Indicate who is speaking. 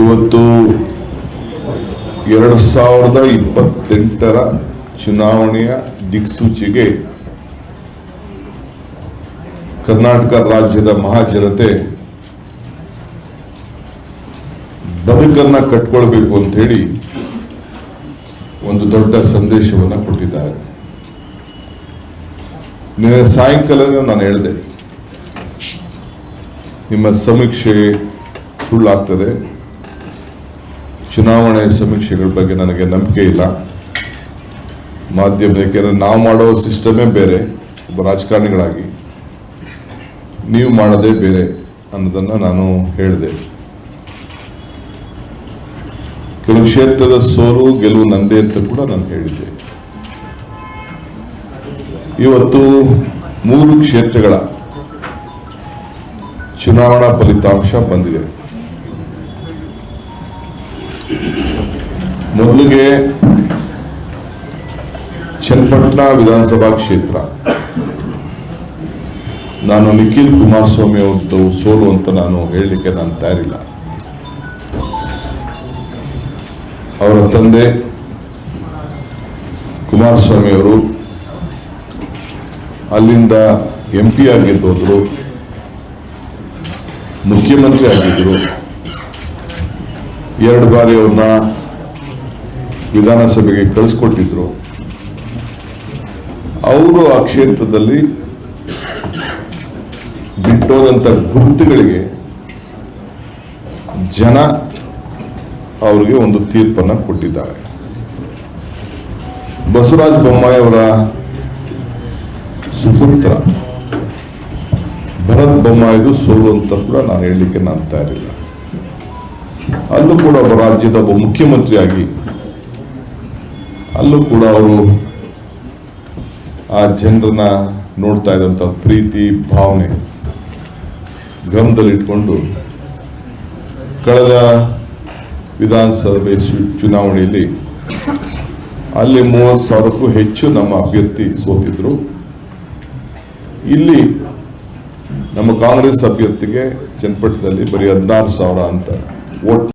Speaker 1: ಇವತ್ತು ಎರಡು ಸಾವಿರದ ಇಪ್ಪತ್ತೆಂಟರ ಚುನಾವಣೆಯ ದಿಕ್ಸೂಚಿಗೆ ಕರ್ನಾಟಕ ರಾಜ್ಯದ ಮಹಾಜನತೆ ಬದುಕನ್ನ ಕಟ್ಕೊಳ್ಬೇಕು ಅಂತ ಹೇಳಿ ಒಂದು ದೊಡ್ಡ ಸಂದೇಶವನ್ನು ಕೊಟ್ಟಿದ್ದಾರೆ. ನಿನ್ನೆ ಸಾಯಂಕಾಲ ನಾನು ಹೇಳಿದೆ, ನಿಮ್ಮ ಸಮೀಕ್ಷೆ ಸುಳ್ಳಾಗ್ತದೆ. ಚುನಾವಣೆ ಸಮೀಕ್ಷೆಗಳ ಬಗ್ಗೆ ನನಗೆ ನಂಬಿಕೆ ಇಲ್ಲ. ಮಾಧ್ಯಮ ಏಕೆಂದರೆ ನಾವು ಮಾಡೋ ಸಿಸ್ಟಮೇ ಬೇರೆ, ಒಬ್ಬ ರಾಜಕಾರಣಿಗಳಾಗಿ. ನೀವು ಮಾಡೋದೇ ಬೇರೆ ಅನ್ನೋದನ್ನು ನಾನು ಹೇಳಿದೆ. ಕೆಲವು ಕ್ಷೇತ್ರದ ಸೋಲು, ಗೆಲುವು ನಂದೇ ಅಂತ ಕೂಡ ನಾನು ಹೇಳಿದ್ದೆ. ಇವತ್ತು ಮೂರು ಕ್ಷೇತ್ರಗಳ ಚುನಾವಣಾ ಫಲಿತಾಂಶ ಬಂದಿದೆ. ಮೊದಲಿಗೆ ಚನ್ನಪಟ್ಟಣ ವಿಧಾನಸಭಾ ಕ್ಷೇತ್ರ. ನಾನು ನಿಖಿಲ್ ಕುಮಾರಸ್ವಾಮಿ ಅವರದ್ದು ಸೋಲು ಅಂತ ನಾನು ಹೇಳಲಿಕ್ಕೆ ನಾನು ತಯಾರಿಲ್ಲ. ಅವರ ತಂದೆ ಕುಮಾರಸ್ವಾಮಿ ಅವರು ಅಲ್ಲಿಂದ ಎಂ ಪಿ ಆಗಿದ್ದು ಹೋದರು ಮುಖ್ಯಮಂತ್ರಿ ಆಗಿದ್ರು. ಎರಡು ಬಾರಿ ಅವ್ರನ್ನ ವಿಧಾನಸಭೆಗೆ ಕಳಿಸ್ಕೊಟ್ಟಿದ್ರು. ಅವರು ಆ ಕ್ಷೇತ್ರದಲ್ಲಿ ಬಿಟ್ಟೋದಂತ ಗುರುತುಗಳಿಗೆ ಜನ ಅವರಿಗೆ ಒಂದು ತೀರ್ಪನ್ನು ಕೊಟ್ಟಿದ್ದಾರೆ. ಬಸವರಾಜ ಬೊಮ್ಮಾಯಿ ಅವರ ಸುಪುತ್ರ, ಭರತ್ ಬೊಮ್ಮಾಯಿದು ಸೋಲು ಅಂತ ಕೂಡ ನಾನು ಹೇಳಲಿಕ್ಕೆ ನಾನು ತಯಾರಿಲ್ಲ. ಅಲ್ಲೂ ಕೂಡ ಒಬ್ಬ ರಾಜ್ಯದ ಒಬ್ಬ ಮುಖ್ಯಮಂತ್ರಿಯಾಗಿ ಅಲ್ಲೂ ಕೂಡ ಅವರು ಆ ಜನರನ್ನ ನೋಡ್ತಾ ಇದ್ದಂಥ ಪ್ರೀತಿ, ಭಾವನೆ ಗಮನದಲ್ಲಿಟ್ಕೊಂಡು ಕಳೆದ ವಿಧಾನಸಭೆ ಚುನಾವಣೆಯಲ್ಲಿ ಅಲ್ಲಿ ಮೂವತ್ತು ಸಾವಿರಕ್ಕೂ ಹೆಚ್ಚು ನಮ್ಮ ಅಭ್ಯರ್ಥಿ ಸೋತಿದ್ರು. ಇಲ್ಲಿ ನಮ್ಮ ಕಾಂಗ್ರೆಸ್ ಅಭ್ಯರ್ಥಿಗೆ ಚನ್ನಪಟ್ಟಣದಲ್ಲಿ ಬರೀ ಹದಿನಾರು ಸಾವಿರ ಅಂತ ವೋಟ್